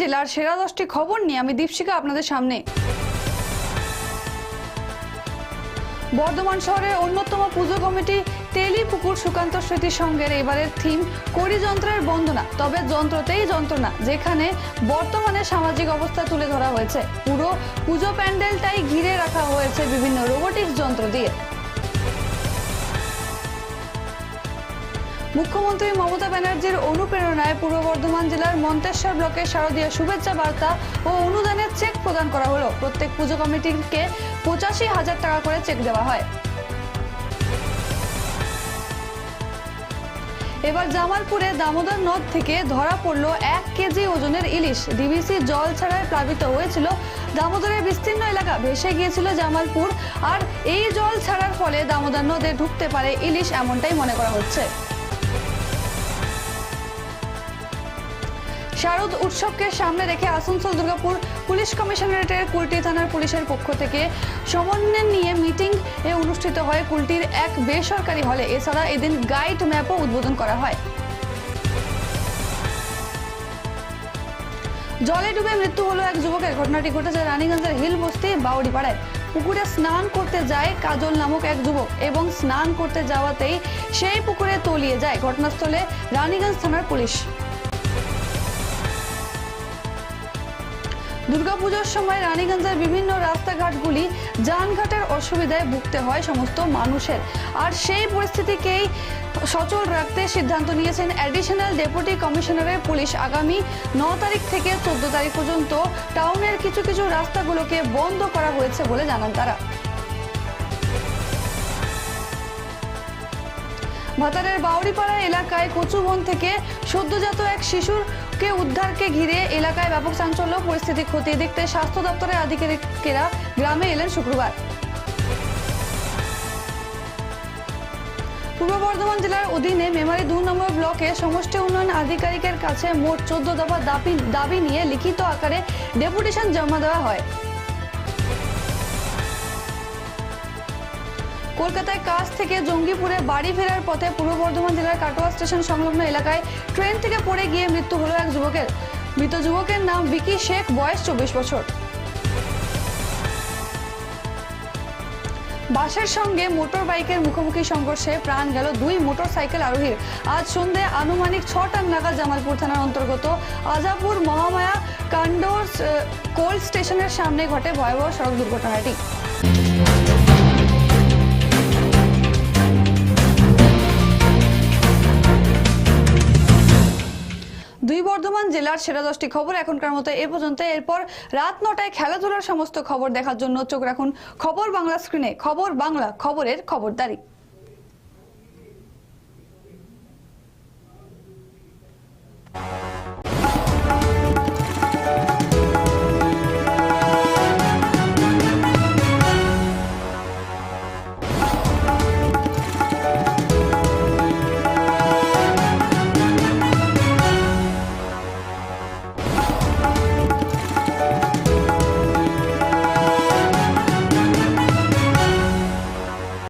জেলার সেরা দশটি খবর নিয়ে আমি দীপশিকা আপনাদের সামনে। বর্ধমান শহরের অন্যতম পুজো কমিটি তেলি পুকুর সুকান্ত স্মৃতি সংঘের এবারের থিম করি যন্ত্রের বন্দনা। তবে যন্ত্রতেই যন্ত্রণা, যেখানে বর্তমানে সামাজিক অবস্থা তুলে ধরা হয়েছে। পুরো পুজো প্যান্ডেলটাই ঘিরে রাখা হয়েছে বিভিন্ন রোবোটিক্স যন্ত্র দিয়ে। মুখ্যমন্ত্রী মমতা ব্যানার্জির অনুপ্রেরণায় পূর্ব বর্ধমান জেলার মন্তেশ্বর ব্লকে শারদীয় শুভেচ্ছা বার্তা ও অনুদানের চেক প্রদান করা হলো। প্রত্যেক পুজো কমিটিকে পঁচাশি হাজার টাকা করে চেক দেওয়া হয়। এবার জামালপুরে দামোদর নদ থেকে ধরা পড়ল এক কেজি ওজনের ইলিশ। ডিবিসি জল ছাড়ায় প্লাবিত হয়েছিল দামোদরের বিস্তীর্ণ এলাকা। ভেসে গিয়েছিল জামালপুর আর এই জল ছাড়ার ফলে দামোদর নদে ঢুকতে পারে ইলিশ এমনটাই মনে করা হচ্ছে। শারদ উৎসবকে সামনে রেখে আসানসোল দুর্গাপুর পুলিশ কমিশনারেটের কুলটি থানার পুলিশের পক্ষ থেকে সমন্বয় নিয়ে মিটিং এ অনুষ্ঠিত হয় কুলটির এক বেসরকারি হলে। এছাড়া এদিন গাইড ম্যাপও উদ্বোধন করা হয়। জলে ডুবে মৃত্যু হলো এক যুবকের। ঘটনাটি ঘটেছে রানীগঞ্জের হিল বস্তি বাউড়িপাড়ায়। পুকুরে স্নান করতে যায় কাজল নামক এক যুবক এবং স্নান করতে যাওয়াতেই সেই পুকুরে তলিয়ে যায়। ঘটনাস্থলে রানীগঞ্জ থানার পুলিশ। দুর্গাপুজোর সময় রানীগঞ্জের বিভিন্ন রাস্তাঘাটগুলি যানঘাটের অসুবিধায় ভুগতে হয় সমস্ত মানুষের। আর সেই পরিস্থিতিকেই সচল রাখতে সিদ্ধান্ত নিয়েছেন অ্যাডিশনাল ডেপুটি কমিশনারের পুলিশ। আগামী ন তারিখ থেকে চোদ্দ তারিখ পর্যন্ত টাউনের কিছু কিছু রাস্তাগুলোকে বন্ধ করা হয়েছে বলে জানান তারা। ভাতারের বাউরিপাড়া এলাকায় কচুবন থেকে সদ্যজাত এক শিশুরকে উদ্ধারকে ঘিরে এলাকায় ব্যাপক চাঞ্চল্য, পরিস্থিতি খতিয়ে দেখতে স্বাস্থ্য দপ্তরের আধিকারিকেরা গ্রামে এলেন শুক্রবার। পূর্ব বর্ধমান জেলার অধীনে মেমারি দু নম্বর ব্লকে সমষ্টি উন্নয়ন আধিকারিকের কাছে মোট চোদ্দ দফা দাবি নিয়ে লিখিত আকারে ডেপুটেশন জমা দেওয়া হয়। কলকাতায় কাজ থেকে জঙ্গিপুরে বাড়ি ফেরার পথে পূর্ব বর্ধমান জেলার কাটোয়া স্টেশন সংলগ্ন এলাকায় ট্রেন থেকে পড়ে গিয়ে মৃত্যু হলো এক যুবকের। মৃত যুবকের নাম বিকি শেখ, বয়স চব্বিশ বছর। বাসের সঙ্গে মোটর বাইকের মুখোমুখি সংঘর্ষে প্রাণ গেল দুই মোটর সাইকেল আরোহীর। আজ সন্ধে আনুমানিক ছটার নাগাদ জামালপুর থানার অন্তর্গত আজাপুর মহামায়া কান্ডোর কোল্ড স্টেশনের সামনে ঘটে ভয়াবহ সড়ক দুর্ঘটনাটি। জেলার সেরা দশটি খবর এখনকার মতো এ পর্যন্ত। এরপর রাত নটায় খেলাধুলার সমস্ত খবর দেখার জন্য চোখ রাখুন খবর বাংলা স্ক্রিনে। খবর বাংলা, খবরের খবরদারি।